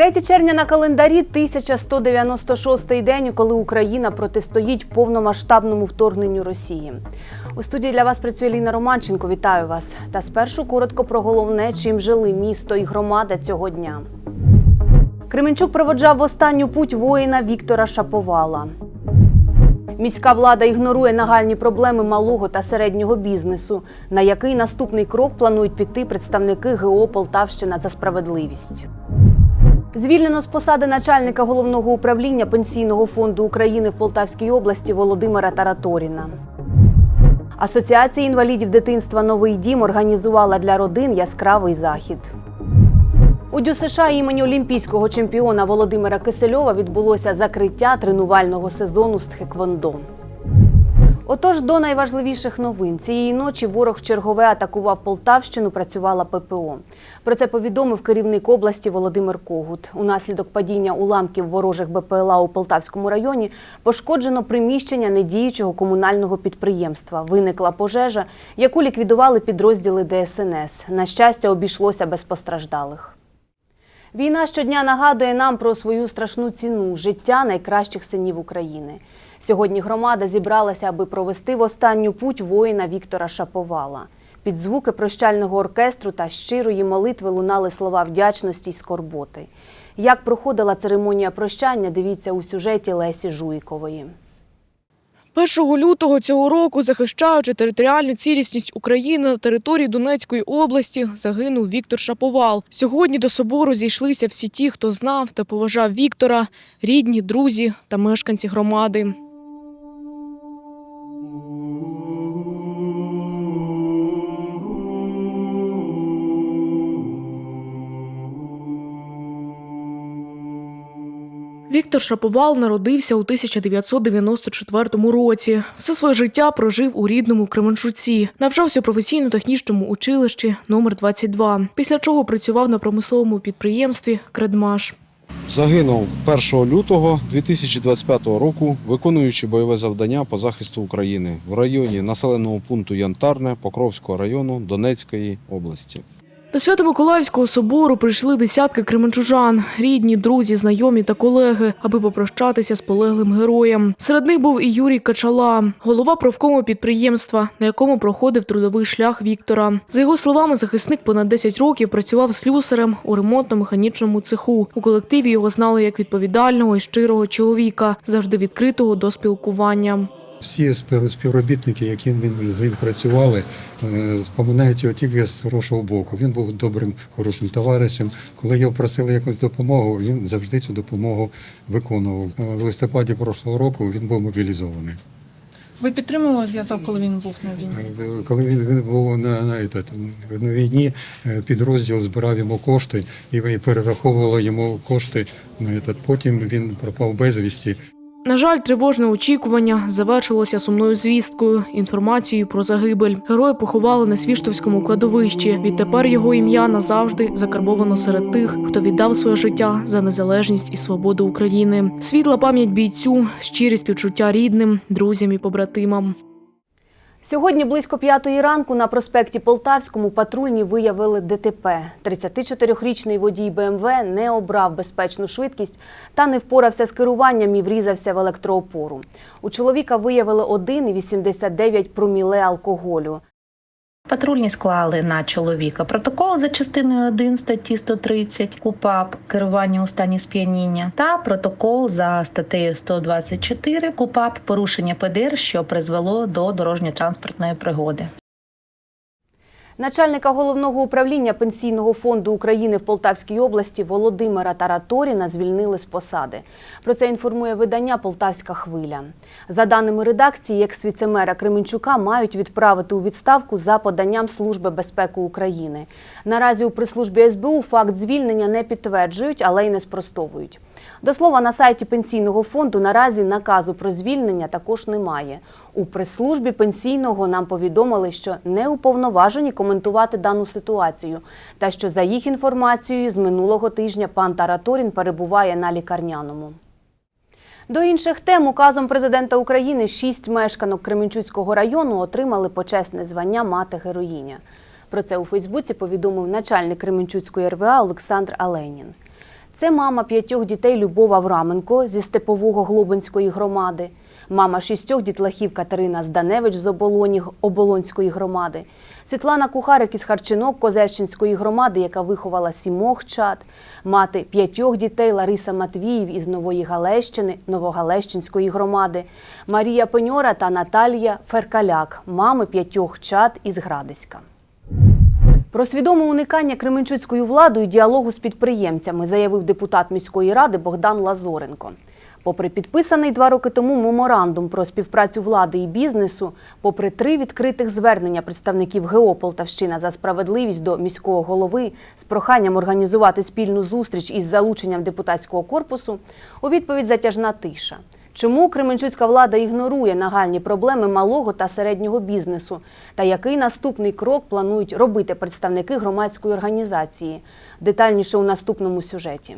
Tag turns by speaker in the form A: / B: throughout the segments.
A: Третє червня на календарі 1196 день, коли Україна протистоїть повномасштабному вторгненню Росії. У студії для вас працює Ліна Романченко. Вітаю вас. Та спершу коротко про головне, чим жили місто і громада цього дня. Кременчук проводжав в останню путь воїна Віктора Шаповала. Міська влада ігнорує нагальні проблеми малого та середнього бізнесу, на який наступний крок планують піти представники ГО Полтавщина за справедливість. Звільнено з посади начальника головного управління Пенсійного фонду України в Полтавській області Володимира Тараторіна. Асоціація інвалідів дитинства Новий дім організувала для родин яскравий захід. У ДЮСШ імені олімпійського чемпіона Володимира Кисельова відбулося закриття тренувального сезону з тхеквондо. Отож, до найважливіших новин цієї ночі ворог в чергове атакував Полтавщину. Працювала ППО. Про це повідомив керівник області Володимир Когут. Унаслідок падіння уламків ворожих БПЛА у Полтавському районі пошкоджено приміщення недіючого комунального підприємства. Виникла пожежа, яку ліквідували підрозділи ДСНС. На щастя, обійшлося без постраждалих. Війна щодня нагадує нам про свою страшну ціну життя найкращих синів України. Сьогодні громада зібралася, аби провести в останню путь воїна Віктора Шаповала. Під звуки прощального оркестру та щирої молитви лунали слова вдячності й скорботи. Як проходила церемонія прощання, дивіться у сюжеті Лесі Жуйкової.
B: 1 лютого цього року, захищаючи територіальну цілісність України на території Донецької області, загинув Віктор Шаповал. Сьогодні до собору зійшлися всі ті, хто знав та поважав Віктора, рідні, друзі та мешканці громади. Віктор Шаповал народився у 1994 році. Все своє життя прожив у рідному Кременчуці. Навчався у професійно-технічному училищі номер 22 після чого працював на промисловому підприємстві Кредмаш.
C: Загинув 1 лютого 2025 року, виконуючи бойове завдання по захисту України в районі населеного пункту Янтарне Покровського району Донецької області.
B: До Свято-Миколаївського собору прийшли десятки кременчужан, рідні, друзі, знайомі та колеги, аби попрощатися з полеглим героєм. Серед них був і Юрій Качала, голова профкому підприємства, на якому проходив трудовий шлях Віктора. За його словами, захисник понад 10 років працював слюсарем у ремонтно-механічному цеху. У колективі його знали як відповідального і щирого чоловіка, завжди відкритого до спілкування.
D: Всі співробітники, які з ним працювали, е, споминають його тільки з хорошого боку. Він був добрим, хорошим товаришем. Коли його просили якусь допомогу, він завжди цю допомогу виконував. Е, В листопаді прошлого року він був мобілізований.
E: Ви підтримували зв'язок, коли він був на війні?
D: Е, Коли він він був на, на, на війні, е, підрозділ збирав йому кошти і перераховували йому кошти. Потім він пропав безвісті.
B: На жаль, тривожне очікування завершилося сумною звісткою, інформацією про загибель. Героя поховали на Свіштовському кладовищі. Відтепер його ім'я назавжди закарбовано серед тих, хто віддав своє життя за незалежність і свободу України. Світла пам'ять бійцю, щирі співчуття рідним, друзям і побратимам.
A: Сьогодні близько п'ятої ранку на проспекті Полтавському патрульні виявили ДТП. 34-річний водій БМВ не обрав безпечну швидкість та не впорався з керуванням і врізався в електроопору. У чоловіка виявили 1,89 проміле алкоголю.
F: Патрульні склали на чоловіка протокол за частиною 1 статті 130 КУПАП керування у стані сп'яніння та протокол за статтею 124 КУПАП порушення ПДР, що призвело до дорожньо-транспортної пригоди.
A: Начальника головного управління Пенсійного фонду України в Полтавській області Володимира Тараторіна звільнили з посади. Про це інформує видання Полтавська хвиля. За даними редакції, екс-віцемера Кременчука мають відправити у відставку за поданням Служби безпеки України. Наразі у прес-службі СБУ факт звільнення не підтверджують, але й не спростовують. До слова, на сайті пенсійного фонду наразі наказу про звільнення також немає. У прес-службі пенсійного нам повідомили, що не уповноважені коментувати дану ситуацію, та що за їх інформацією з минулого тижня пан Тараторін перебуває на лікарняному. До інших тем указом президента України шість мешканок Кременчуцького району отримали почесне звання мати героїня. Про це у Фейсбуці повідомив начальник Кременчуцької РВА Олександр Аленін. Це мама п'ятьох дітей Любов Авраменко зі Степового Глобинської громади, мама шістьох дітлахів Катерина Зданевич з Оболоні Оболонської громади, Світлана Кухарик із Харчинок Козельщинської громади, яка виховала сімох чад, мати п'ятьох дітей Лариса Матвіїв із Нової Галещини Новогалещинської громади, Марія Пеньора та Наталія Феркаляк, мами п'ятьох чад із Градиська. Про свідоме уникання кременчуцькою владою діалогу з підприємцями заявив депутат міської ради Богдан Лазоренко. Попри підписаний два роки тому меморандум про співпрацю влади і бізнесу, попри три відкритих звернення представників ГО Полтавщина за справедливість до міського голови з проханням організувати спільну зустріч із залученням депутатського корпусу, у відповідь затяжна тиша. Чому кременчуцька влада ігнорує нагальні проблеми малого та середнього бізнесу? Та який наступний крок планують робити представники громадської організації? Детальніше у наступному сюжеті.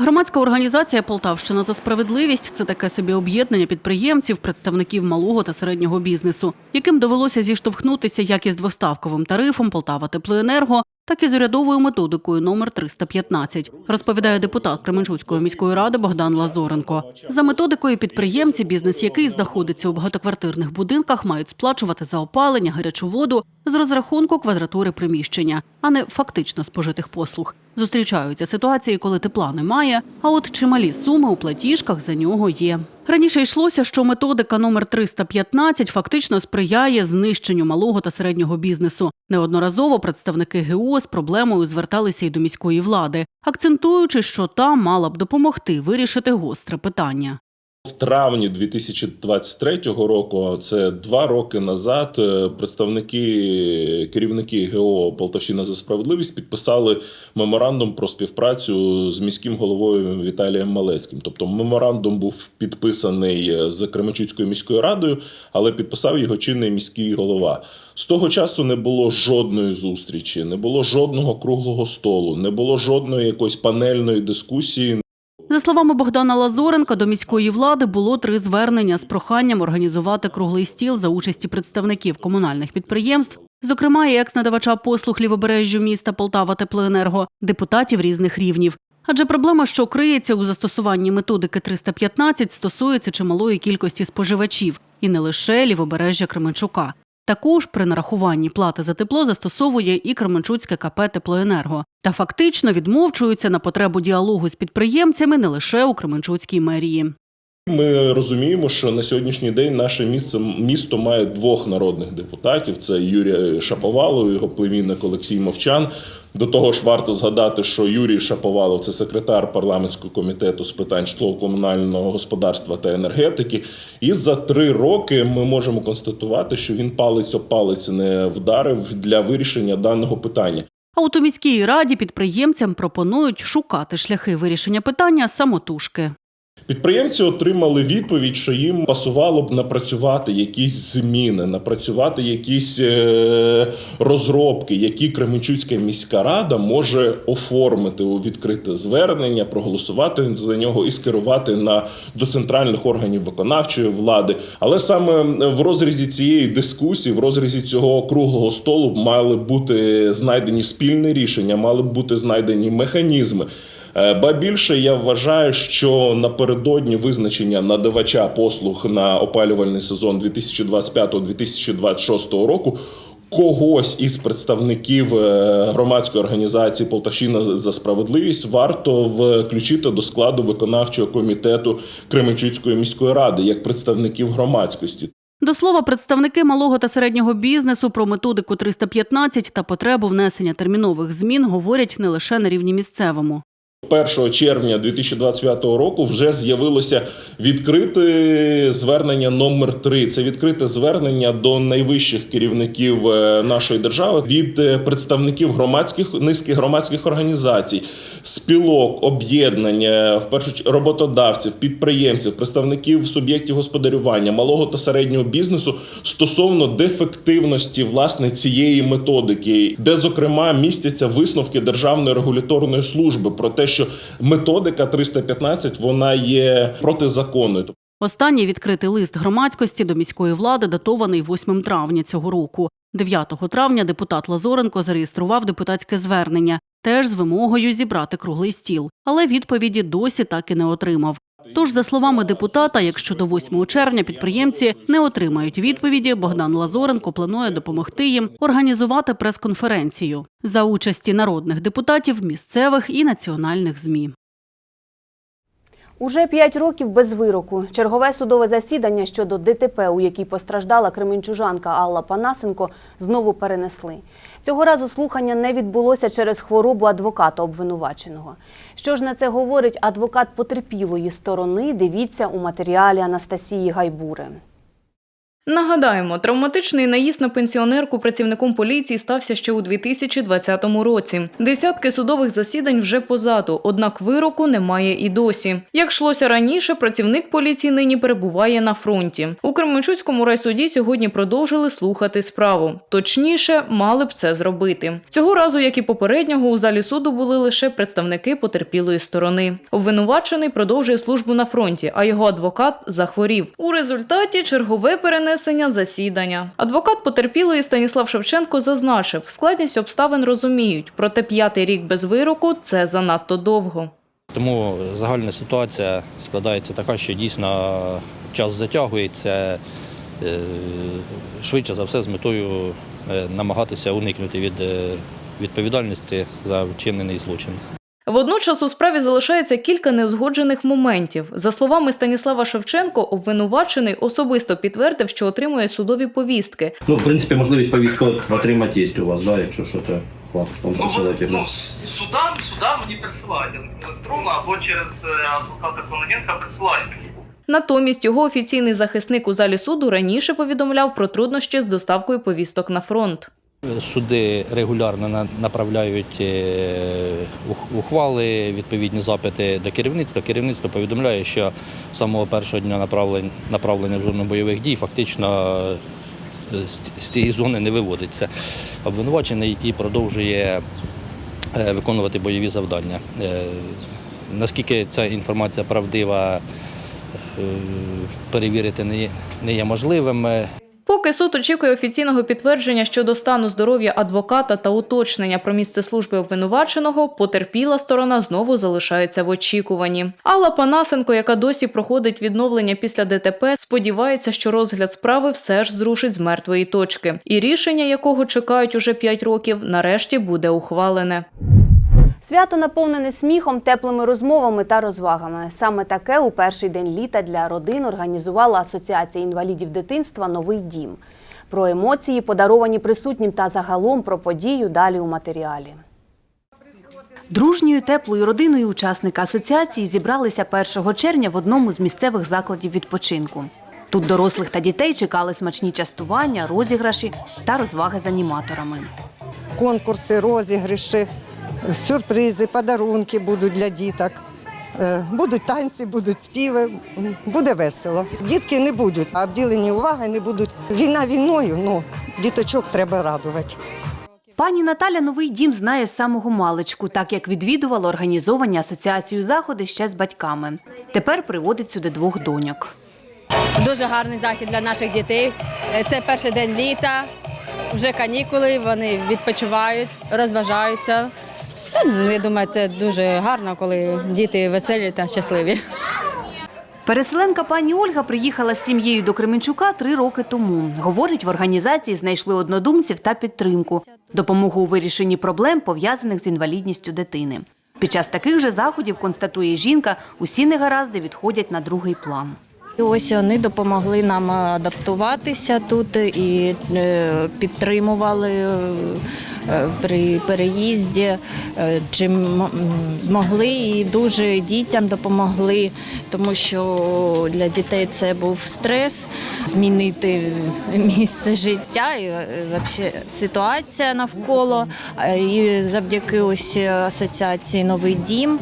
G: Громадська організація Полтавщина за справедливість це таке собі об'єднання підприємців, представників малого та середнього бізнесу, яким довелося зіштовхнутися як із двоставковим тарифом Полтава Теплоенерго, так і з урядовою методикою номер 315, розповідає депутат Кременчуцької міської ради Богдан Лазоренко. За методикою підприємці, бізнес який знаходиться у багатоквартирних будинках, мають сплачувати за опалення, гарячу воду з розрахунку квадратури приміщення, а не фактично спожитих послуг. Зустрічаються ситуації, коли тепла немає, а от чималі суми у платіжках за нього є. Раніше йшлося, що методика номер 315 фактично сприяє знищенню малого та середнього бізнесу. Неодноразово представники ГО з проблемою зверталися й до міської влади, акцентуючи, що та мала б допомогти вирішити гостре питання.
H: В травні 2023 року, це два роки назад, е, представники керівники ГО Полтавщина за справедливість підписали меморандум про співпрацю з міським головою Віталієм Малецьким. Тобто, меморандум був підписаний е, з Кременчуцькою міською радою, але підписав його чинний міський голова. З того часу не було жодної зустрічі, не було жодного круглого столу, не було жодної якоїсь панельної дискусії.
G: За словами Богдана Лазоренка, до міської влади було три звернення з проханням організувати круглий стіл за участі представників комунальних підприємств, зокрема і екс-надавача послуг лівобережжю міста Полтава Теплоенерго, депутатів різних рівнів. Адже проблема, що криється у застосуванні методики 315, стосується чималої кількості споживачів, і не лише лівобережжя Кременчука. Також при нарахуванні плати за тепло застосовує і Кременчуцьке КП Теплоенерго та фактично відмовчуються на потребу діалогу з підприємцями не лише у Кременчуцькій мерії.
H: Ми розуміємо, що на сьогоднішній день наше місце місто має двох народних депутатів: це Юрій Шаповалов, його племінник Олексій Мовчан. До того ж, варто згадати, що Юрій Шаповалов це секретар парламентського комітету з питань житлово-комунального господарства та енергетики. І за три роки ми можемо констатувати, що він палець об палець не вдарив для вирішення даного питання.
G: А от у міській раді підприємцям пропонують шукати шляхи вирішення питання самотужки.
H: Підприємці отримали відповідь, що їм пасувало б напрацювати якісь зміни, напрацювати якісь е, розробки, які Кременчуцька міська рада може оформити у відкрите звернення, проголосувати за нього і скерувати на до центральних органів виконавчої влади. Але саме в розрізі цієї дискусії, в розрізі цього круглого столу, мали бути знайдені спільні рішення, мали б бути знайдені механізми. Е, Ба більше я вважаю, що напередодні визначення надавача послуг на опалювальний сезон 2025-2026 року. Когось із представників е, громадської організації Полтавщина за справедливість варто включити до складу виконавчого комітету Кременчуцької міської ради як представників громадськості.
G: До слова, представники малого та середнього бізнесу про методику 315 та потребу внесення термінових змін говорять не лише на рівні місцевому.
H: 1 червня 2025 року вже з'явилося відкрите звернення номер 3 Це відкрите звернення до найвищих керівників е, нашої держави від е, представників громадських низки громадських організацій спілок, об'єднання, в першу чергу роботодавців, підприємців, представників суб'єктів господарювання, малого та середнього бізнесу стосовно дефективності власне цієї методики, де зокрема містяться висновки Державної регуляторної служби про те, що методика 315 вона є протизаконною.
G: Останній відкритий лист громадськості до міської влади датований 8 травня цього року. 9 травня депутат Лазоренко зареєстрував депутатське звернення, теж з вимогою зібрати круглий стіл, але відповіді досі так і не отримав. Тож, за словами депутата, якщо до 8 червня підприємці не отримають відповіді, Богдан Лазоренко планує допомогти їм організувати прес-конференцію за участі народних депутатів, місцевих і національних змі.
A: Уже п'ять років без вироку. Чергове судове засідання щодо ДТП, у якій постраждала кременчужанка Алла Панасенко, знову перенесли. Цього разу слухання не відбулося через хворобу адвоката обвинуваченого. Що ж на це говорить адвокат потерпілої сторони? Дивіться у матеріалі Анастасії Гайбури.
I: Нагадаємо, травматичний наїзд на пенсіонерку працівником поліції стався ще у 2020 році. Десятки судових засідань вже позаду, однак вироку немає і досі. Як йшлося раніше, працівник поліції нині перебуває на фронті. У Кременчуцькому райсуді сьогодні продовжили слухати справу. Точніше, мали б це зробити. Цього разу, як і попереднього, у залі суду були лише представники потерпілої сторони. Обвинувачений продовжує службу на фронті, а його адвокат захворів. У результаті чергове перенесення засідання. Адвокат потерпілої Станіслав Шевченко зазначив, складність обставин розуміють, проте п'ятий рік без вироку це занадто довго.
J: Тому загальна ситуація складається така, що дійсно час затягується е, швидше за все з метою е, намагатися уникнути від е, відповідальності за вчинений злочин.
I: Водночас у справі залишається кілька неузгоджених моментів. За словами Станіслава Шевченко, обвинувачений особисто підтвердив, що отримує судові повістки.
K: Ну, в принципі, можливість повістку отримати є у вас, да, якщо що то вам
L: Ну, ну, суда, суда мені присилають електронно або через е, адвоката Кононенка присилають мені.
I: Натомість його офіційний захисник у залі суду раніше повідомляв про труднощі з доставкою повісток на фронт.
J: Суди регулярно направляють е, ухвали, відповідні запити до керівництва. Керівництво повідомляє, що з самого першого дня направлення в зону бойових дій фактично е, з- цієї зони не виводиться. Обвинувачений і продовжує е, виконувати бойові завдання. Наскільки ця інформація правдива, перевірити не є можливим.
I: Поки суд очікує офіційного підтвердження щодо стану здоров'я адвоката та уточнення про місце служби обвинуваченого, потерпіла сторона знову залишається в очікуванні. Алла Панасенко, яка досі проходить відновлення після ДТП, сподівається, що розгляд справи все ж зрушить з мертвої точки, і рішення якого чекають уже 5 років, нарешті буде ухвалене.
A: Свято наповнене сміхом, теплими розмовами та розвагами. Саме таке у перший день літа для родин організувала Асоціація інвалідів дитинства Новий дім. Про емоції, подаровані присутнім та загалом про подію далі у матеріалі. Дружньою теплою родиною учасника асоціації зібралися 1 червня в одному з місцевих закладів відпочинку. Тут дорослих та дітей чекали смачні частування, розіграші та розваги з аніматорами.
M: конкурси, розіграші, сюрпризи, подарунки будуть для діток. Е, Будуть танці, будуть співи, буде весело. Дітки не будуть обділені уваги, не будуть. Війна війною, ну діточок треба радувати.
A: Пані Наталя новий дім знає з самого маличку, так як відвідувала організовані асоціацією заходи ще з батьками. Тепер приводить сюди двох доньок.
N: Дуже гарний захід для наших дітей. Е, Це перший день літа, вже канікули, вони відпочивають, розважаються. Та, ну, Я думаю, це дуже гарно, коли діти веселі та щасливі.
A: Переселенка пані Ольга приїхала з сім'єю до Кременчука три роки тому. Говорить, в організації знайшли однодумців та підтримку, допомогу у вирішенні проблем, пов'язаних з інвалідністю дитини. Під час таких же заходів, констатує жінка, усі негаразди відходять на другий план.
O: І ось вони допомогли нам адаптуватися тут і е, підтримували, е, при переїзді, е, чим змогли і дуже дітям допомогли, тому що для дітей це був стрес змінити місце життя і вообще ситуація навколо. І завдяки ось асоціації Новий дім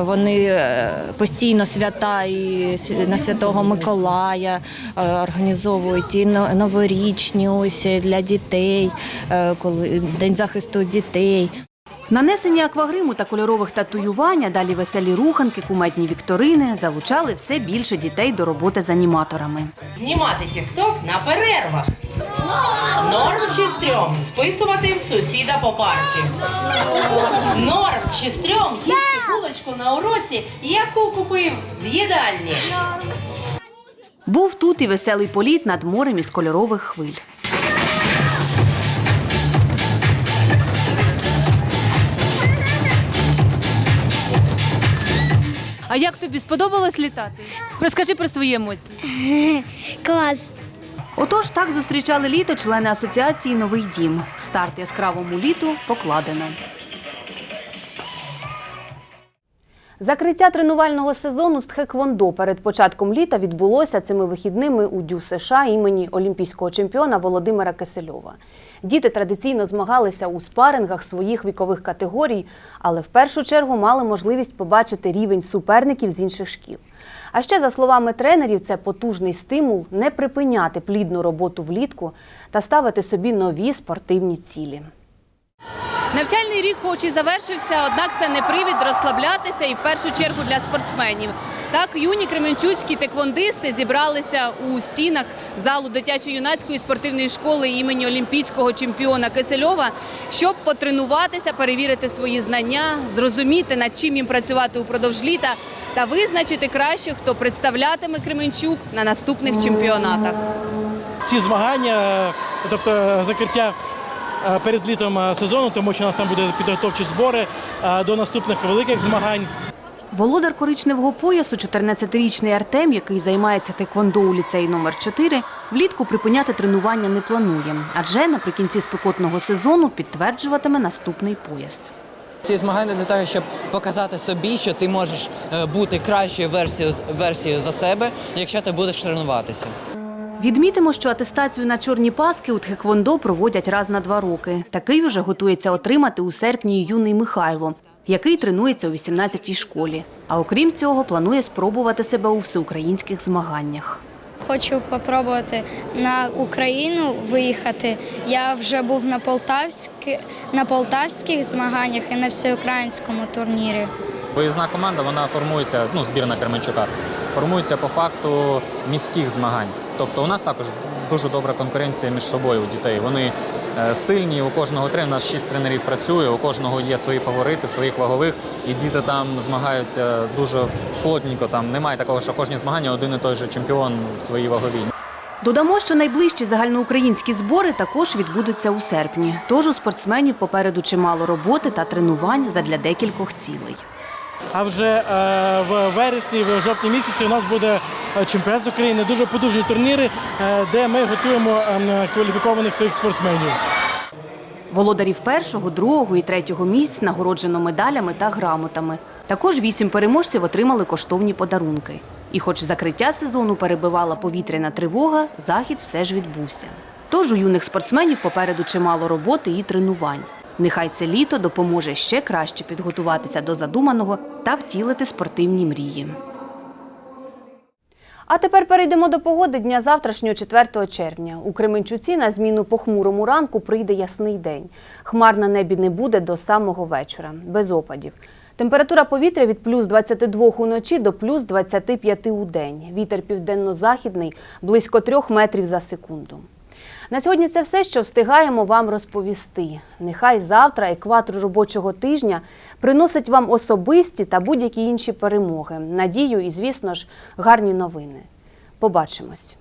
O: вони постійно свята і на Святого Миколая е, організовують і новорічні ось для дітей, е, коли День захисту дітей.
A: Нанесення аквагриму та кольорових татуювань, а далі веселі руханки, куметні вікторини залучали все більше дітей до роботи з аніматорами.
P: Знімати тік-ток на перервах. Норм чи стрьом списувати в сусіда по парті. Норм чи стрьом їсти булочку на уроці, яку купив в їдальні.
A: Був тут і веселий політ над морем із кольорових хвиль. А як тобі сподобалось літати? Розкажи про свої емоції.
Q: Клас.
A: Отож, так зустрічали літо члени асоціації Новий дім. Старт яскравому літу покладено. Закриття тренувального сезону з тхеквондо перед початком літа відбулося цими вихідними у ДЮ США імені олімпійського чемпіона Володимира Кисельова. Діти традиційно змагалися у спарингах своїх вікових категорій, але в першу чергу мали можливість побачити рівень суперників з інших шкіл. А ще, за словами тренерів, це потужний стимул не припиняти плідну роботу влітку та ставити собі нові спортивні цілі. Навчальний рік, хоч і завершився, однак це не привід розслаблятися і в першу чергу для спортсменів. Так, юні кременчуцькі теквондисти зібралися у стінах залу дитячо-юнацької спортивної школи імені олімпійського чемпіона Кисельова, щоб потренуватися, перевірити свої знання, зрозуміти, над чим їм працювати упродовж літа та визначити краще, хто представлятиме Кременчук на наступних чемпіонатах.
R: ці змагання, тобто закриття перед літом е, сезону, тому що у нас там буде підготовчі збори е, до наступних великих змагань.
A: Володар коричневого поясу, 14-річний Артем, який займається теквондо у ліцеї номер 4 влітку припиняти тренування не планує, адже наприкінці спекотного сезону підтверджуватиме наступний пояс.
S: Ці змагання для того, щоб показати собі, що ти можеш е, бути кращою версією, версією за себе, якщо ти будеш тренуватися.
A: Відмітимо, що атестацію на чорні паски у тхеквондо проводять раз на два роки. Такий уже готується отримати у серпні юний Михайло, який тренується у 18-й школі. А окрім цього, планує спробувати себе у всеукраїнських змаганнях.
Q: Хочу спробувати на Україну виїхати. Я вже був на Полтавські, на полтавських змаганнях і на всеукраїнському турнірі.
T: Виїзна команда вона формується, ну збірна Кременчука, формується по факту міських змагань. Тобто у нас також дуже добра конкуренція між собою у дітей. Вони е, сильні, у кожного тренера, у нас шість тренерів працює, у кожного є свої фаворити в своїх вагових, і діти там змагаються дуже плотненько. Там немає такого, що кожні змагання один і той же чемпіон в своїй ваговій.
A: Додамо, що найближчі загальноукраїнські збори також відбудуться у серпні. Тож у спортсменів попереду чимало роботи та тренувань задля декількох цілей.
R: А вже е, в вересні, в жовтні місяці у нас буде е, чемпіонат України, дуже потужні турніри, е, де ми готуємо е, кваліфікованих своїх спортсменів.
A: Володарів першого, другого і третього місць нагороджено медалями та грамотами. Також вісім переможців отримали коштовні подарунки. І хоч закриття сезону перебивала повітряна тривога, захід все ж відбувся. Тож у юних спортсменів попереду чимало роботи і тренувань. Нехай це літо допоможе ще краще підготуватися до задуманого та втілити спортивні мрії. А тепер перейдемо до погоди дня завтрашнього 4 червня. У Кременчуці на зміну похмурому ранку прийде ясний день. Хмар на небі не буде до самого вечора, без опадів. Температура повітря від плюс 22 уночі до плюс 25 у день. Вітер південно-західний близько 3 метрів за секунду. На сьогодні це все, що встигаємо вам розповісти. Нехай завтра екватор робочого тижня приносить вам особисті та будь-які інші перемоги, надію і, звісно ж, гарні новини. Побачимось.